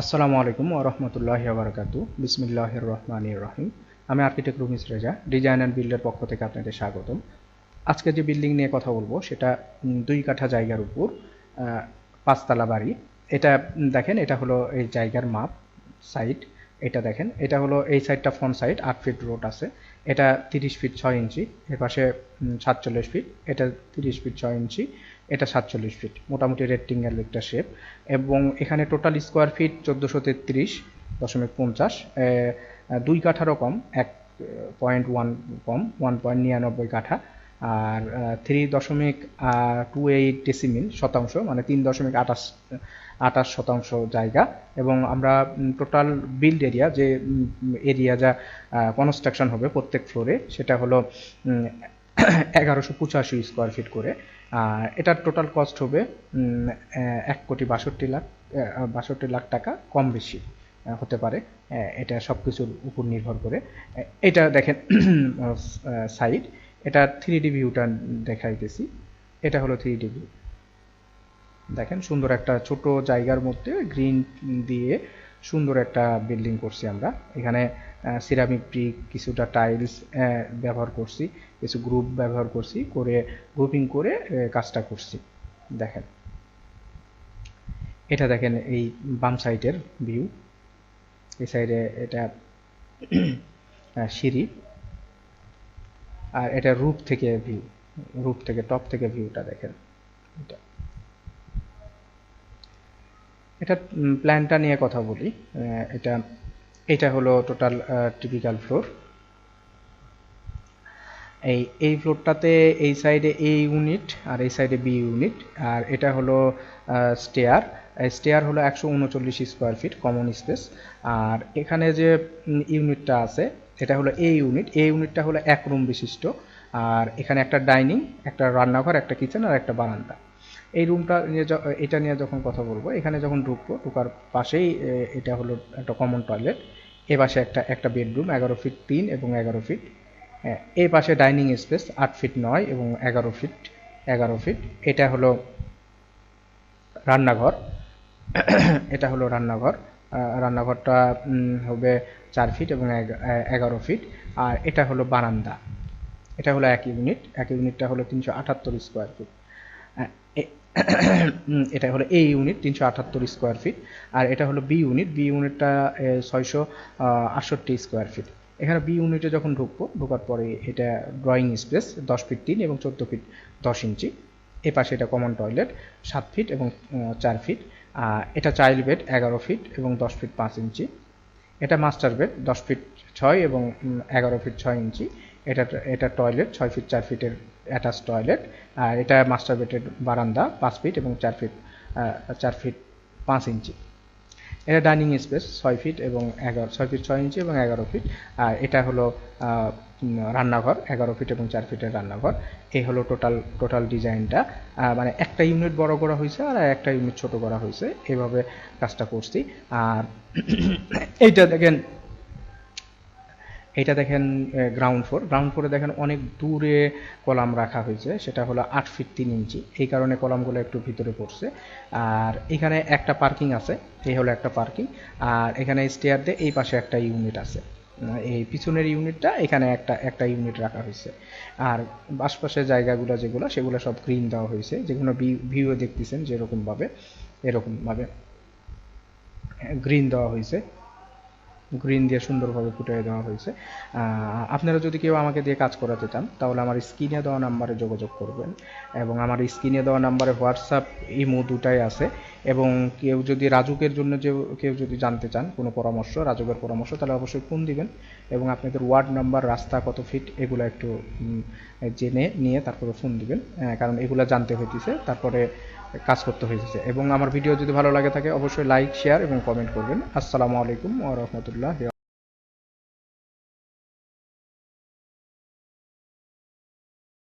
আসসালামু আলাইকুম ওরহমতুল্লাহ আবরকাতু বিসমিল্লাহ রহমানির রহিম। আমি architect Rumis Reza, design and বিল্ডের পক্ষ থেকে আপনাদের স্বাগতম। আজকে যে বিল্ডিং নিয়ে কথা বলব, সেটা দুই কাঠা জায়গার উপর পাঁচতলা বাড়ি। এটা দেখেন, এটা হলো এই জায়গার মাপ, সাইড। এটা দেখেন, এটা হলো এই সাইডটা ফ্রন্ট সাইড আট ফিট রোড আছে। এটা তিরিশ ফিট ছয় ইঞ্চি, এর পাশে সাতচল্লিশ ফিট এটা তিরিশ ফিট ছয় ইঞ্চি, এটা সাতচল্লিশ ফিট মোটামুটি রেক্টিঙ্গেল একটা শেপ এবং এখানে টোটাল স্কোয়ার ফিট চোদ্দোশো তেত্রিশ দশমিক পঞ্চাশ দুই কাঠারও কম, এক পয়েন্ট ওয়ান কম ওয়ান পয়েন্ট নিরানব্বই কাঠা। আর থ্রি দশমিক টু এইট ডেসিমিল শতাংশ মানে তিন দশমিক আঠাশ আঠাশ শতাংশ জায়গা। এবং আমরা টোটাল বিল্ড এরিয়া যে এরিয়া যা কনস্ট্রাকশন হবে প্রত্যেক ফ্লোরে সেটা হলো এগারোশো পঁচাশি স্কোয়ার ফিট করে। আর এটার টোটাল কস্ট হবে এক কোটি বাষট্টি লাখ বাষট্টি লাখ টাকা কম বেশি হতে পারে এটা সব কিছুর উপর নির্ভর করে। এটা দেখেন সাইড। এটা থ্রি ডি ভিউটা দেখাইতেছি। এটা হলো থ্রি ডি ভিউ দেখেন, সুন্দর একটা ছোট জায়গার মধ্যে গ্রিন দিয়ে সুন্দর একটা বিল্ডিং করছি আমরা। এখানে সিরামিক ব্রিক কিছুটা টাইলস ব্যবহার করছি, কিছু গ্রুপ ব্যবহার করছি, করে গ্রুপিং করে কাজটা করছি। দেখেন। এটা দেখেন এই বাম সাইডের ভিউ এই সাইডে এটা সিঁড়ি। আর এটা রূপ থেকে ভিউ রূপ থেকে টপ থেকে ভিউটা দেখেন। এটা। এটা প্ল্যানটা নিয়ে কথা বলি। এটা এটা হলো টোটাল টিপিক্যাল ফ্লোর এই এই ফ্লোরটাতে এই সাইডে এ ইউনিট আর এই সাইডে বি ইউনিট আর এটা হলো স্টেয়ার স্টেয়ার হলো একশো উনচল্লিশ স্কোয়ার ফিট কমন স্পেস আর এখানে যে ইউনিটটা আছে এটা হলো এ ইউনিট এ ইউনিটটা হলো এক রুম বিশিষ্ট। আর এখানে একটা ডাইনিং একটা রান্নাঘর একটা কিচেন আর একটা বারান্দা। এই রুমটা নিয়ে এটা নিয়ে যখন কথা বলব এখানে যখন ঢুকবো ঢুকার পাশেই এটা হলো একটা কমন টয়লেট এ পাশে একটা একটা বেডরুম এগারো ফিট তিন এবং এগারো ফিট হ্যাঁ, এই পাশে ডাইনিং স্পেস আট ফিট নয় এবং এগারো ফিট এগারো ফিট এটা হলো রান্নাঘর। এটা হলো রান্নাঘর। রান্নাঘরটা হবে চার ফিট এবং এগারো ফিট আর এটা হলো বারান্দা। এটা হলো এক ইউনিট এক ইউনিটটা হলো তিনশো আটাত্তর স্কোয়ার ফিট এটা হলো এ ইউনিট তিনশো আটাত্তর স্কোয়ার ফিট আর এটা হলো বি ইউনিট বি ইউনিটটা ছয়শো আটষট্টি স্কোয়ার ফিট এখানে বি ইউনিটে যখন ঢুকবো, ঢোকার পরে এটা ড্রয়িং স্পেস দশ ফিট তিন এবং চোদ্দ ফিট দশ ইঞ্চি। এ পাশে এটা কমন টয়লেট সাত ফিট এবং চার ফিট এটা চাইল্ড বেড, এগারো ফিট এবং দশ ফিট পাঁচ ইঞ্চি। এটা মাস্টার বেড, দশ ফিট ছয় এবং এগারো ফিট ছয় ইঞ্চি। এটা এটা টয়লেট, ছয় ফিট চার ফিটের অ্যাটাচ টয়লেট। আর এটা মাস্টার বেডের বারান্দা, পাঁচ ফিট এবং চার ফিট চার ফিট পাঁচ ইঞ্চি। এটা ডাইনিং স্পেস, ছয় ফিট এবং এগারো, ছয় ফিট ছয় ইঞ্চি এবং এগারো ফিট। আর এটা হলো রান্নাঘর, এগারো ফিট এবং চার ফিটের রান্নাঘর। এই হলো টোটাল টোটাল ডিজাইনটা। মানে একটা ইউনিট বড় করা হয়েছে আর একটা ইউনিট ছোট করা হয়েছে। এভাবে কাজটা করছি। আর এইটা দেখেন এটা দেখেন গ্রাউন্ড ফ্লোর গ্রাউন্ড ফ্লোরে দেখেন অনেক দূরে কলাম রাখা হয়েছে, সেটা হলো আট ফিট তিন ইঞ্চি। এই কারণে কলামগুলো একটু ভিতরে পড়ছে। আর এখানে একটা পার্কিং আছে, এই হলো একটা পার্কিং আর এখানে স্টেয়ার দিয়ে এই পাশে একটা ইউনিট আছে। এই পিছনের ইউনিটটা এখানে একটা একটা ইউনিট রাখা হয়েছে। আর আশপাশের জায়গাগুলো যেগুলো, সেগুলো সব গ্রিন দেওয়া হয়েছে। যেগুলো ভিউ দেখতেছেন যেরকমভাবে, এরকমভাবে গ্রিন দেওয়া হয়েছে। গ্রিন দিয়ে সুন্দরভাবে ফুটিয়ে দেওয়া হয়েছে। আপনারা যদি কেউ আমাকে দিয়ে কাজ করাতে চান, তাহলে আমার স্ক্রিনে দেওয়া নাম্বারে যোগাযোগ করবেন এবং আমার স্ক্রিনে দেওয়া নাম্বারে হোয়াটসঅ্যাপ ইমো দুটাই আছে এবং কেউ যদি রাজুকের জন্য যে, কেউ যদি জানতে চান কোনো পরামর্শ, রাজুকের পরামর্শ, তাহলে অবশ্যই ফোন দিবেন এবং আপনাদের ওয়ার্ড নাম্বার, রাস্তা, কত ফিট এগুলো একটু জেনে নিয়ে তারপরে ফোন দিবেন। কারণ এগুলো জানতে হইতেছে। তারপরে কাজ করতে হয়েছে। এবং আমার ভিডিও যদি ভালো লাগে থাকে, অবশ্যই লাইক শেয়ার এবং কমেন্ট করবেন। আসসালামু আলাইকুম ওয়া রাহমাতুল্লাহ